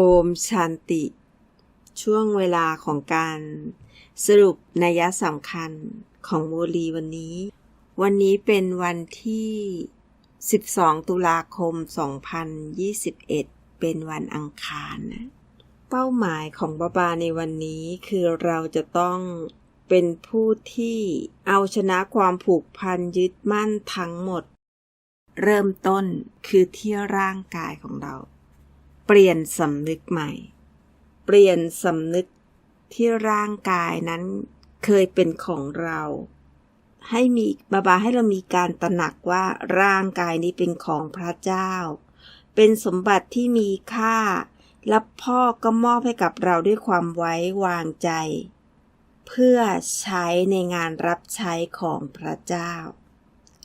โอมชันติ ช่วงเวลาของการสรุปนัยสำคัญของโมลีวันนี้ วันนี้เป็นวันที่ 12 ตุลาคม 2021 เป็นวันอังคารนะเป้าหมายของบาบาในวันนี้คือเราจะต้องเป็นผู้ที่เอาชนะความผูกพันยึดมั่นทั้งหมด เริ่มต้นคือที่ร่างกายของเรา เปลี่ยนสำนึกใหม่ เปลี่ยนสำนึกที่ร่างกายนั้นเคยเป็นของเรา ให้มีบาบาให้เรามีการตระหนักว่าร่างกายนี้เป็นของพระเจ้า เป็นสมบัติที่มีค่า และพ่อก็มอบให้กับเราด้วยความไว้วางใจ เพื่อใช้ในงานรับใช้ของพระเจ้า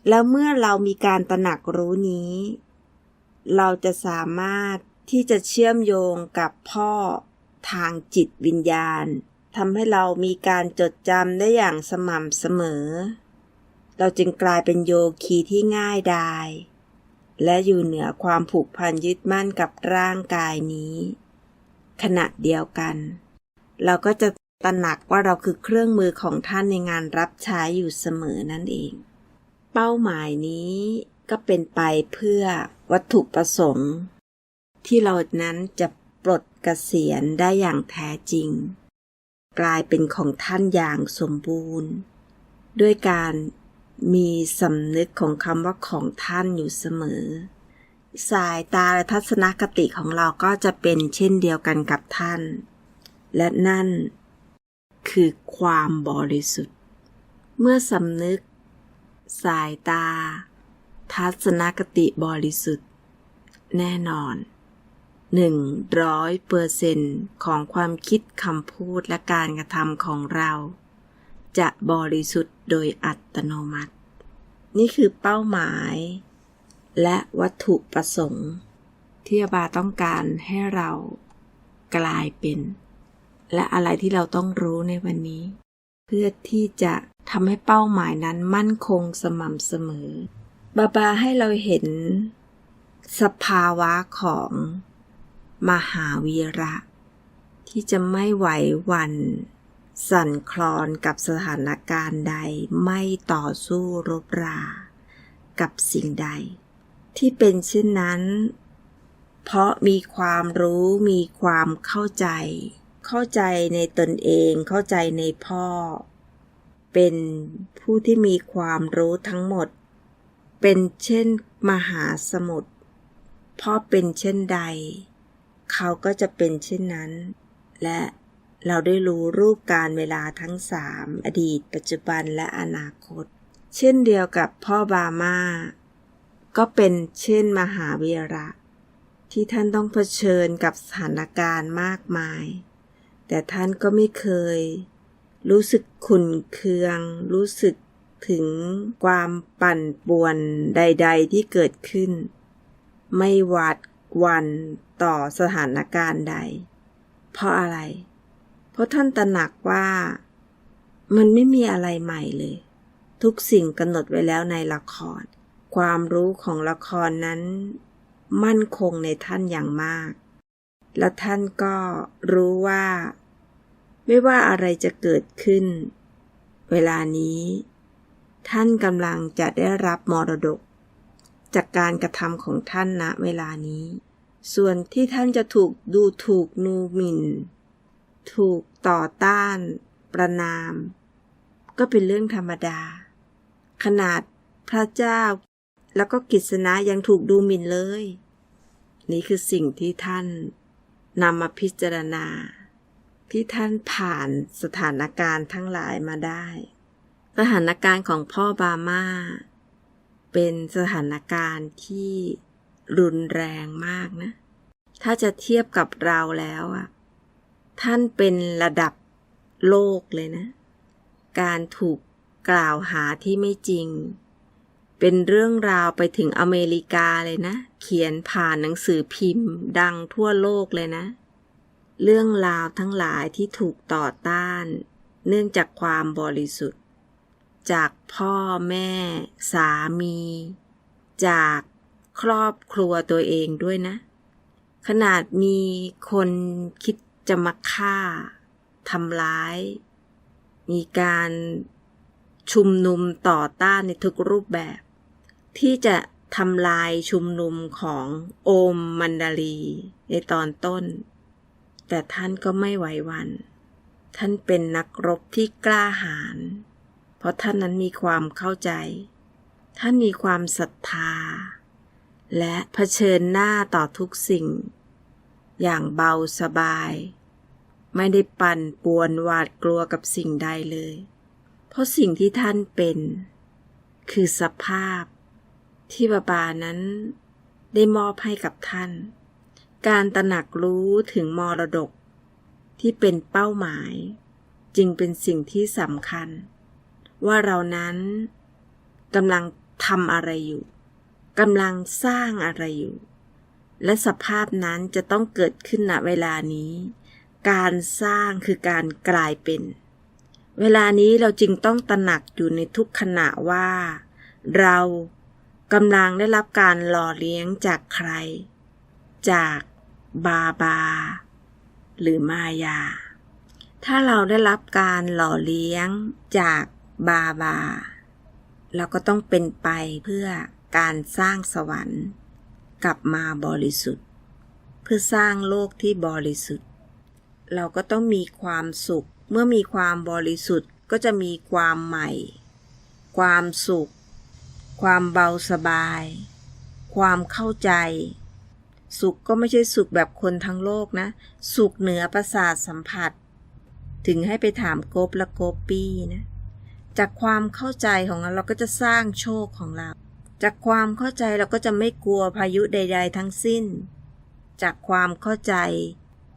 แล้วเมื่อเรามีการตระหนักรู้นี้ เราจะสามารถ ที่จะเชื่อมโยงกับพ่อทางจิตวิญญาณทำให้เรามีการจดจำได้อย่างสม่ำเสมอ เราจึงกลายเป็นโยคีที่ง่ายดาย และอยู่เหนือความผูกพันยึดมั่นกับร่างกายนี้ ขณะเดียวกัน เราก็จะตระหนักว่าเราคือเครื่องมือของท่านในงานรับใช้อยู่เสมอนั่นเอง เป้าหมายนี้ก็เป็นไปเพื่อวัตถุประสงค์ ที่เรานั้นจะปลดเกษียณได้อย่างแท้จริง กลายเป็นของท่านอย่างสมบูรณ์ ด้วยการมีสำนึกของคำว่าของท่านอยู่เสมอ สายตาและทัศนคติของเราก็จะเป็นเช่นเดียวกันกับท่าน และนั่น คือความบริสุทธิ์ เมื่อสำนึก สายตา ทัศนคติบริสุทธิ์ แน่นอน หนึ่งร้อยเปอร์เซนของความคิดคำพูดและการกระทำของเรา จะบริสุทธิ์โดยอัตโนมัติ นี่คือเป้าหมาย และวัตถุประสงค์ ที่อาบาต้องการให้เรากลายเป็น และอะไรที่เราต้องรู้ในวันนี้ เพื่อที่จะทำให้เป้าหมายนั้นมั่นคงสม่ำเสมอ บาบาให้เราเห็นสภาวะของ มหาวีระ ที่จะไม่ไหวหวันสั่นคลอนกับสถานการณ์ใดไม่ต่อสู้รบรา กับสิ่งใด ที่เป็นเช่นนั้น เพราะมีความรู้มีความเข้าใจ เข้าใจในตนเองเข้าใจในพ่อ เป็นผู้ที่มีความรู้ทั้งหมด เป็นเช่นมหาสมุทรพ่อเป็นเช่นใด เขาก็จะเป็นเช่นนั้น และเราได้รู้รูปการเวลาทั้งสามอดีต ปัจจุบันและอนาคต เช่นเดียวกับพ่อบามาก็เป็นเช่นมหาวีระ ที่ท่านต้องเผชิญกับสถานการณ์มากมาย แต่ท่านก็ไม่เคย รู้สึกขุนเคือง รู้สึกถึงความปั่นป่วนใด ๆ ที่เกิดขึ้น ไม่หวาดวัน ต่อสถานการณ์ใด เพราะอะไร เพราะท่านตระหนักว่า มันไม่มีอะไรใหม่เลย ทุกสิ่งกำหนดไว้แล้วในละคร ความรู้ของละครนั้น มั่นคงในท่านอย่างมาก และท่านก็รู้ว่า ไม่ว่าอะไรจะเกิดขึ้น เวลานี้ ท่านกำลังจะได้รับมรดกจากการกระทำของท่านณเวลานี้ ส่วนที่ท่านจะถูกดูถูกนูหมิน่น ถูกต่อต้าน ประนาม ก็เป็นเรื่องธรรมดา ขนาดพระเจ้า แล้วก็กิษณะยังถูกดูหมิ่นเลย นี่คือสิ่งที่ท่านนำมาพิจารณา ที่ท่านผ่านสถานการณ์ทั้งหลายมาได้ สถานการณ์ของพ่อบามา เป็นสถานการณ์ที่ รุนแรงมากนะ ถ้าจะเทียบกับเราแล้วอะ ท่านเป็นระดับโลกเลยนะ การถูกกล่าวหาที่ไม่จริง เป็นเรื่องราวไปถึงอเมริกาเลยนะ เขียนผ่านหนังสือพิมพ์ ดังทั่วโลกเลยนะ เรื่องราวทั้งหลายที่ถูกต่อต้าน เนื่องจากความบริสุทธิ์ จากพ่อแม่ สามี จาก ครอบครัวตัวเองด้วยนะ ขนาดมีคนคิดจะมาฆ่าทำร้าย มีการชุมนุมต่อต้านในทุกรูปแบบ ที่จะทำลายชุมนุมของโอมมันดารีในตอนต้น แต่ท่านก็ไม่ไหวหวัน ท่านเป็นนักรบที่กล้าหาญเพราะท่านนั้นมีความเข้าใจ ท่านมีความศรัทธา และเผชิญหน้าต่อทุกสิ่ง อย่างเบาสบาย ไม่ได้ปั่นป่วนหวาดกลัวกับสิ่งใดเลย เพราะสิ่งที่ท่านเป็น คือสภาพที่บาบานั้นได้มอบให้กับท่าน การตระหนักรู้ถึงมรดกที่เป็นเป้าหมาย จึงเป็นสิ่งที่สำคัญ ว่าเรานั้นกำลังทำอะไรอยู่ กำลังสร้างอะไรอยู่ และสภาพนั้นจะต้องเกิดขึ้นณเวลานี้ การสร้างคือการกลายเป็น เวลานี้เราจึงต้องตระหนักอยู่ในทุกขณะว่า เรากำลังได้รับการหล่อเลี้ยงจากใคร จากบาบา หรือมายา ถ้าเราได้รับการหล่อเลี้ยงจากบาบา เราก็ต้องเป็นไปเพื่อ การสร้างสวรรค์ กลับมาบริสุทธิ์ เพื่อสร้างโลกที่บริสุทธิ์ เราก็ต้องมีความสุข เมื่อมีความบริสุทธิ์ก็จะมีความใหม่ ความสุข ความเบาสบาย ความเข้าใจ สุขก็ไม่ใช่สุขแบบคนทั้งโลกนะ สุขเหนือประสาทสัมผัส ถึงให้ไปถามโกบและโกปปี้นะจากความเข้าใจของเราเราก็จะสร้างโชคของเรา จากความเข้าใจเราก็จะไม่กลัวพายุใด ๆ ทั้งสิ้น จากความเข้าใจ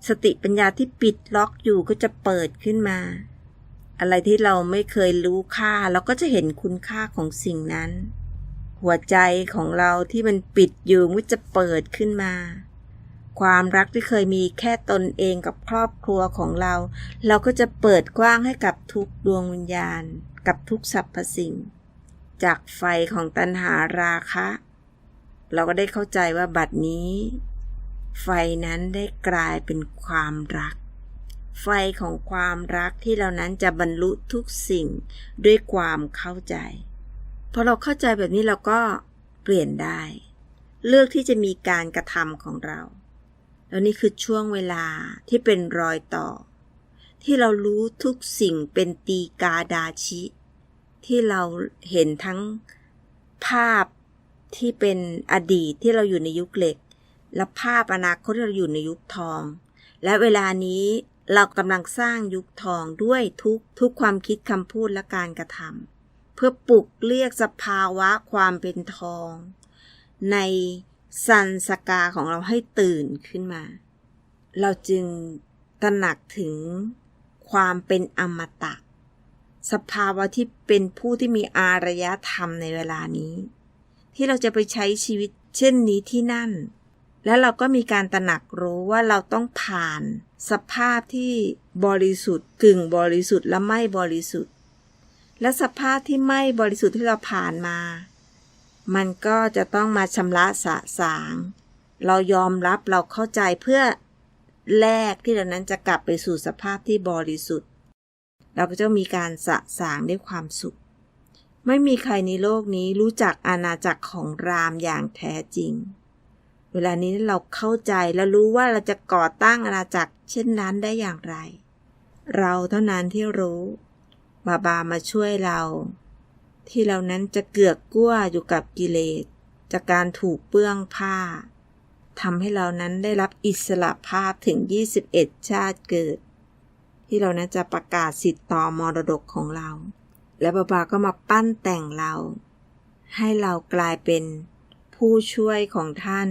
สติปัญญาที่ปิดล็อกอยู่ก็จะเปิดขึ้นมา อะไรที่เราไม่เคยรู้ค่าเราก็จะเห็นคุณค่าของสิ่งนั้น หัวใจของเราที่มันปิดอยู่มันจะเปิดขึ้นมา ความรักที่เคยมีแค่ตนเองกับครอบครัวของเรา เราก็จะเปิดกว้างให้กับทุกดวงวิญญาณ กับทุกสรรพสิ่ง จากไฟของตัณหาราคะ เราก็ได้เข้าใจว่าบัดนี้ ไฟนั้นได้กลายเป็นความรัก ไฟของความรักที่เรานั้นจะบรรลุทุกสิ่งด้วยความเข้าใจพอเราเข้าใจแบบนี้เราก็เปลี่ยนได้ เลือกที่จะมีการกระทำของเรา แล้วนี่คือช่วงเวลาที่เป็นรอยต่อ ที่เรารู้ทุกสิ่งเป็นตีกาดาชิ ที่เราเห็นทั้งภาพที่เป็นอดีตที่เราอยู่ในยุคเหล็ก และภาพอนาคตที่เราอยู่ในยุคทอง และเวลานี้เรากำลังสร้างยุคทองด้วยทุกทุกความคิดคำพูดและการกระทำเพื่อปลุกเรียกสภาวะความเป็นทอง ในสันสกาของเราให้ตื่นขึ้นมา เราจึงตระหนักถึงความเป็นอมตะ สภาวะที่เป็นผู้ที่มีอารยธรรมในเวลานี้ ที่เราจะไปใช้ชีวิตเช่นนี้ที่นั่น และเราก็มีการตระหนักรู้ว่าเราต้องผ่าน สภาพที่บริสุทธิ์ กึ่งบริสุทธิ์และไม่บริสุทธิ์ และสภาพที่ไม่บริสุทธิ์ที่เราผ่านมา มันก็จะต้องมาชำระสะสาง เรายอมรับเราเข้าใจเพื่อแลกที่เรานั้นจะกลับไปสู่สภาพที่บริสุทธิ์ เราก็จะมีการสะสางด้วยความสุข ไม่มีใครในโลกนี้รู้จักอาณาจักรของรามอย่างแท้จริง เวลานี้เราเข้าใจและรู้ว่าเราจะก่อตั้งอาณาจักรเช่นนั้นได้อย่างไร เราเท่านั้นที่รู้บาบามาช่วยเรา ที่เรานั้นจะเกือกกลั้วอยู่กับกิเลสจากการถูกเปื้องผ้าทำให้เรานั้นได้รับอิสระภาพถึง 21 ชาติเกิด ที่เรานั้นจะประกาศสิทธิ์ต่อมรดกของเรา และบาบาก็มาปั้นแต่งเรา ให้เรากลายเป็นผู้ช่วยของท่าน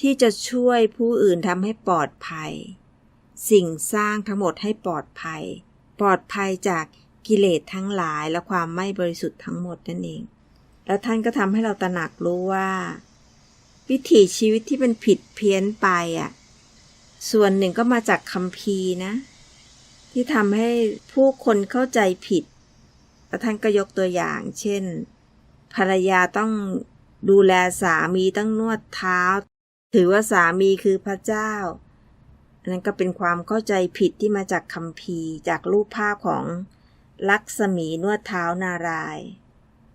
ที่จะช่วยผู้อื่นทำให้ปลอดภัย สิ่งสร้างทั้งหมดให้ปลอดภัย ปลอดภัยจากกิเลสทั้งหลายและความไม่บริสุทธิ์ทั้งหมดนั่นเอง แล้วท่านก็ทำให้เราตระหนักรู้ว่า วิถีชีวิตที่เป็นผิดเพี้ยนไปอะส่วนหนึ่งก็มาจากคำพีร์นะ ที่ทำให้ผู้คนเข้าใจผิดแล้วท่านก็ยกตัวอย่าง เช่น ภรรยาต้องดูแลสามีต้องนวดเท้า ถือว่าสามีคือพระเจ้าอันนั้นก็เป็นความเข้าใจผิดที่มาจากคัมภีร์จากรูปภาพของลักษมีนวดเท้านาราย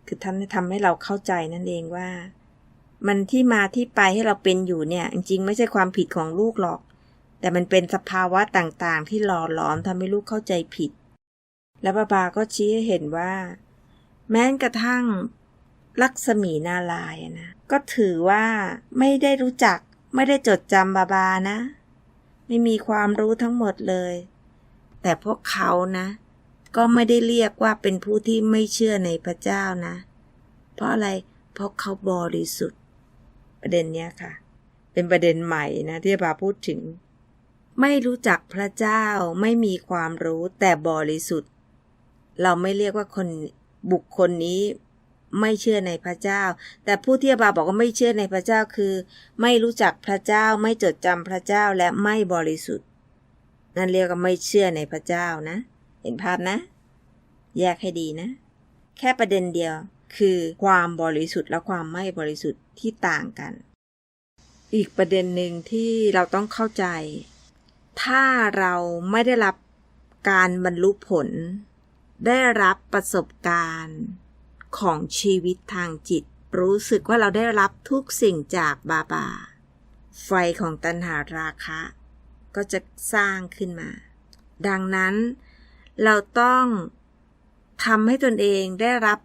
คือท่านทำให้เราเข้าใจนั่นเองว่า มันที่มาที่ไปให้เราเป็นอยู่เนี่ย จริงๆ ไม่ใช่ความผิดของลูกหรอก แต่มันเป็นสภาวะต่างๆ ที่หล่อหลอมทำให้ลูกเข้าใจผิด แล้วบาบาก็ชี้ให้เห็นว่า แม้กระทั่งลักษมีนาลายนะก็ถือว่าไม่ได้รู้จักไม่ได้จดจำบาบานะ ไม่มีความรู้ทั้งหมดเลย แต่พวกเขานะ ก็ไม่ได้เรียกว่าเป็นผู้ที่ไม่เชื่อในพระเจ้านะ เพราะอะไรเพราะเขาบริสุทธิ์ ประเด็นเนี้ยค่ะ เป็นประเด็นใหม่นะที่บาพูดถึง ไม่รู้จักพระเจ้าไม่มีความรู้แต่บริสุทธิ์ เราไม่เรียกว่าคนบุคคลนี้ไม่เชื่อในพระเจ้า แต่ผู้ที่บาบอกว่าไม่เชื่อในพระเจ้าคือ ไม่รู้จักพระเจ้าไม่จดจำพระเจ้าและไม่บริสุทธิ์ นั่นเรียกว่าไม่เชื่อในพระเจ้านะ เห็นภาพนะ แยกให้ดีนะ แค่ประเด็นเดียวคือความบริสุทธิ์และความไม่บริสุทธิ์ที่ต่างกัน อีกประเด็นหนึ่งที่เราต้องเข้าใจ ถ้าเราไม่ได้รับการบรรลุผล ได้รับประสบการณ์ของชีวิตทางจิต รู้สึกว่าเราได้รับทุกสิ่งจากบาบา ไฟของตัณหาราคะ ก็จะสร้างขึ้นมา ดังนั้นเราต้องทำให้ตนเองได้รับ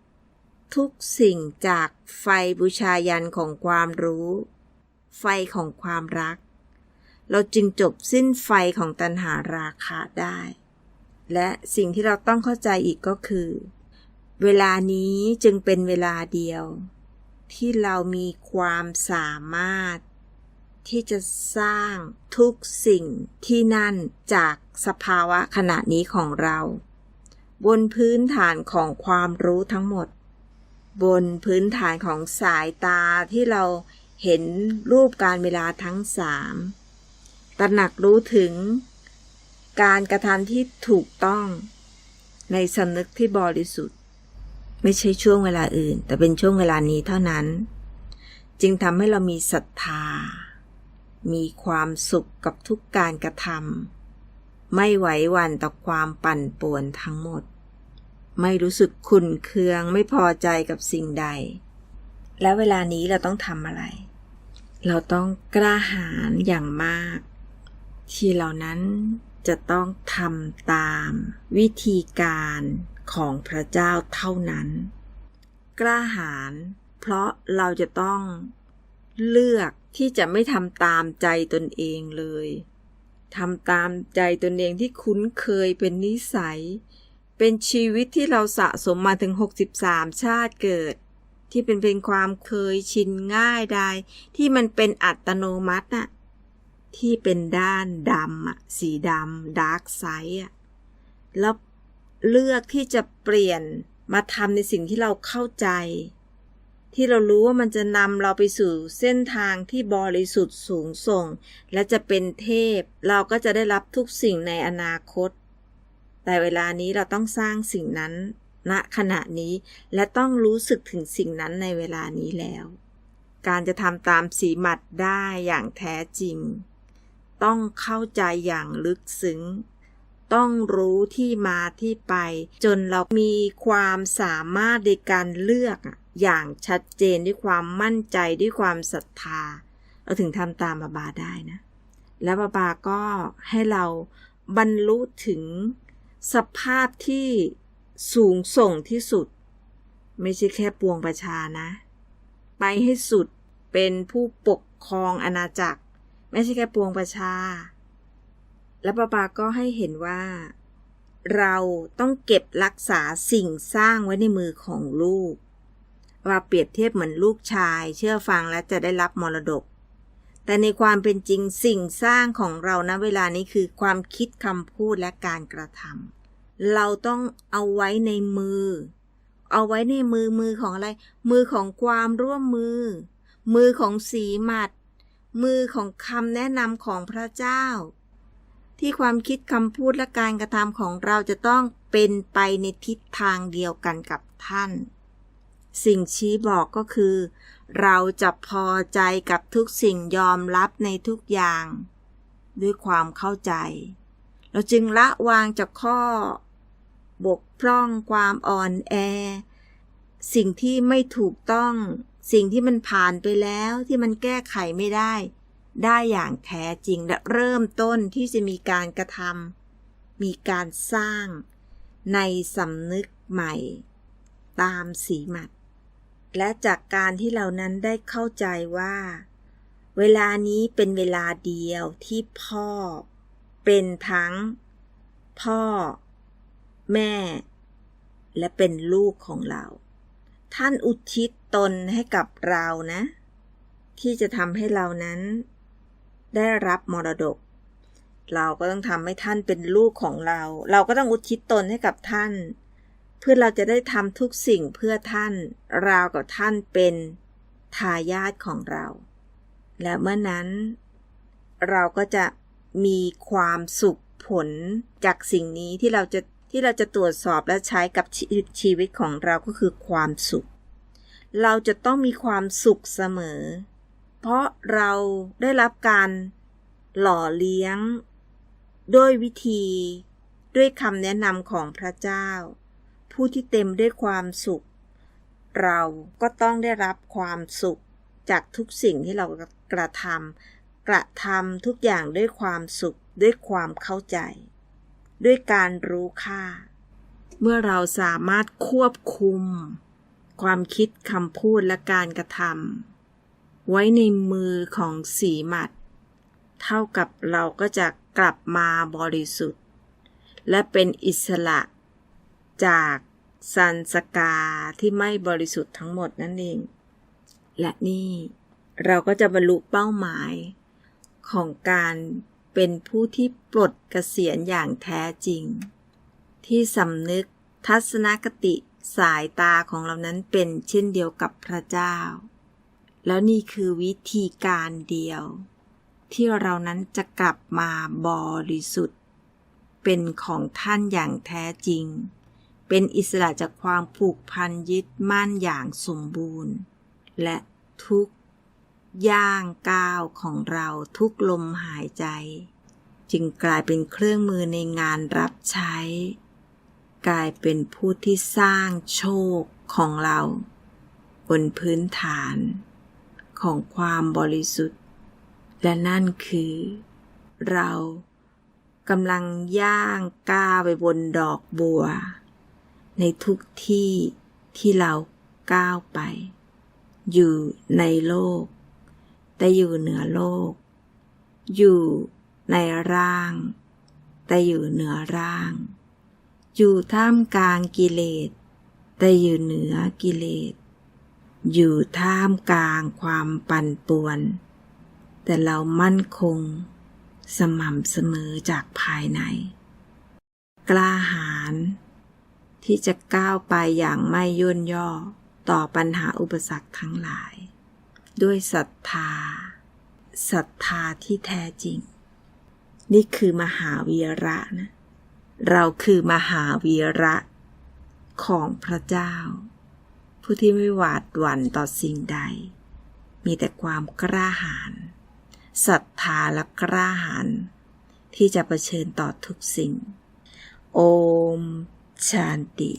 ทุกสิ่งจากไฟบูชายันของความรู้ ไฟของความรัก เราจึงจบสิ้นไฟของตัณหาราคะได้ และสิ่งที่เราต้องเข้าใจอีกก็คือ เวลานี้จึงเป็นเวลาเดียว ที่เรามีความสามารถ ที่จะสร้างทุกสิ่งที่นั่นจากสภาวะขณะนี้ของเรา บนพื้นฐานของความรู้ทั้งหมด บนพื้นฐานของสายตาที่เราเห็นรูปการเวลาทั้งสาม ตระหนักรู้ถึง การกระทำที่ถูกต้อง ในสำนึกที่บริสุทธิ์ ไม่ใช่ช่วงเวลาอื่น แต่เป็นช่วงเวลานี้เท่านั้น จึงทำให้เรามีศรัทธา มีความสุขกับทุกการกระทำไม่ไหวหวั่นต่อความปั่นป่วนทั้งหมด ไม่รู้สึกขุ่นเคืองไม่พอใจกับสิ่งใด แล้วเวลานี้เราต้องทำอะไรเราต้องกล้าหาญอย่างมาก ที่เหล่านั้นจะต้องทำตามวิธีการของพระเจ้าเท่านั้น กล้าหาญเพราะเราจะต้องเลือกที่จะไม่ทำตามใจตนเองเลยทำตามใจตนเองที่คุ้นเคยเป็นนิสัย เป็นชีวิตที่เราสะสมมาถึง 63 ชาติเกิด ที่เป็นเป็นความเคยชินง่ายได้ที่มันเป็นอัตโนมัติน่ะ ที่เป็นด้านดำอะสีดำดาร์กไซด์อะแล้วเลือกที่จะเปลี่ยนมาทำในสิ่งที่เราเข้าใจ ที่เรารู้ว่ามันจะนำเราไปสู่เส้นทางที่บริสุทธิ์สูงส่ง และจะเป็นเทพ เราก็จะได้รับทุกสิ่งในอนาคต แต่เวลานี้เราต้องสร้างสิ่งนั้นณขณะนี้และต้องรู้สึกถึงสิ่งนั้นในเวลานี้แล้ว การจะทำตามสีหมัดได้อย่างแท้จริง ต้องเข้าใจอย่างลึกซึ้ง ต้องรู้ที่มาที่ไป จนเรามีความสามารถในการเลือกอย่างชัดเจนด้วยความมั่นใจด้วยความศรัทธา เราถึงทำตามบาบาได้นะ แล้วบาบาก็ให้เราบรรลุถึงสภาพที่สูงส่งที่สุด ไม่ใช่แค่ปวงประชานะ ไปให้สุดเป็นผู้ปกครองอาณาจักร ไม่ใช่แค่ปวงประชา และบาบาก็ให้เห็นว่า เราต้องเก็บรักษาสิ่งสร้างไว้ในมือของลูก ว่าเปรียบเทียบเหมือนลูกชาย เชื่อฟังและจะได้รับมรดก แต่ในความเป็นจริงสิ่งสร้างของเราณเวลานี้คือความคิดคำพูดและการกระทำเราต้องเอาไว้ในมือ เอาไว้ในมือมือของอะไร มือของความร่วมมือ มือของสีหมัด มือของคำแนะนำของพระเจ้า ที่ความคิดคำพูดและการกระทำของเราจะต้องเป็นไปในทิศทางเดียวกันกับท่าน สิ่งชี้บอกก็คือ เราจะพอใจกับทุกสิ่งยอมรับในทุกอย่าง ด้วยความเข้าใจ เราจึงละวางจากข้อบกพร่องความอ่อนแอ สิ่งที่ไม่ถูกต้อง สิ่งที่มันผ่านไปแล้วที่มันแก้ไขไม่ได้ ได้อย่างแท้จริงและเริ่มต้นที่จะมีการกระทำมีการสร้างในสำนึกใหม่ ตามสีหมัด และจากการที่เรานั้นได้เข้าใจว่า เวลานี้เป็นเวลาเดียวที่พ่อ เป็นทั้ง พ่อ แม่ และเป็นลูกของเรา ท่านอุทิศตนให้กับเรานะ ที่จะทำให้เรานั้น ได้รับมรดก เราก็ต้องทำให้ท่านเป็นลูกของเรา เราก็ต้องอุทิศตนให้กับท่าน เพื่อเราจะได้ทำทุกสิ่งเพื่อท่านราวกับท่านเป็นทายาทของเรา และเมื่อนั้น เราก็จะมีความสุขผลจากสิ่งนี้ที่เราจะ ที่เราจะตรวจสอบและใช้กับชีชีวิตของเราก็คือความสุข เราจะต้องมีความสุขเสมอ เพราะเราได้รับการหล่อเลี้ยง ด้วยวิธี ด้วยคำแนะนำของพระเจ้า ผู้ที่เต็มด้วยความสุข เราก็ต้องได้รับความสุขจากทุกสิ่งที่เรากระทำกระทำทุกอย่างด้วยความสุขด้วยความเข้าใจ ด้วยการรู้ค่า เมื่อเราสามารถควบคุม ความคิดคำพูดและการกระทำไว้ในมือของสีหมัด เท่ากับเราก็จะกลับมาบริสุทธิ์ และเป็นอิสระจากสันสกาที่ไม่บริสุทธิ์ทั้งหมดนั่นเอง และนี่เราก็จะบรรลุเป้าหมายของการ เป็นผู้ที่ปลดเกษียณอย่างแท้จริง ที่สำนึกทัศนคติสายตาของเรานั้นเป็นเช่นเดียวกับพระเจ้า แล้วนี่คือวิธีการเดียว ที่เรานั้นจะกลับมาบริสุทธิ์ เป็นของท่านอย่างแท้จริง เป็นอิสระจากความผูกพันยึดมั่นอย่างสมบูรณ์ และทุก ย่างก้าวของเราทุกลมหายใจ จึงกลายเป็นเครื่องมือในงานรับใช้ กลายเป็นผู้ที่สร้างโชคของเรา บนพื้นฐาน ของความบริสุทธิ์ และนั่นคือ เรากำลังย่างก้าวไปบนดอกบัว ในทุกที่ที่เราก้าวไป อยู่ในโลก แต่อยู่เหนือโลก อยู่ในร่าง แต่อยู่เหนือร่าง อยู่ท่ามกลางกิเลส แต่อยู่เหนือกิเลส อยู่ท่ามกลางความปั่นป่วน แต่เรามั่นคง สม่ำเสมอจากภายใน กล้าหาญที่จะก้าวไปอย่างไม่ย่นย่อต่อปัญหาอุปสรรคทั้งหลาย ด้วยศรัทธาศรัทธาที่แท้จริง นี่คือมหาวีระนะ เราคือมหาวีระของพระเจ้า ผู้ที่ไม่หวาดหวั่นต่อสิ่งใด มีแต่ความกล้าหาญศรัทธาและกล้าหาญที่จะะเผชิญต่อทุกสิ่ง โอมชานติ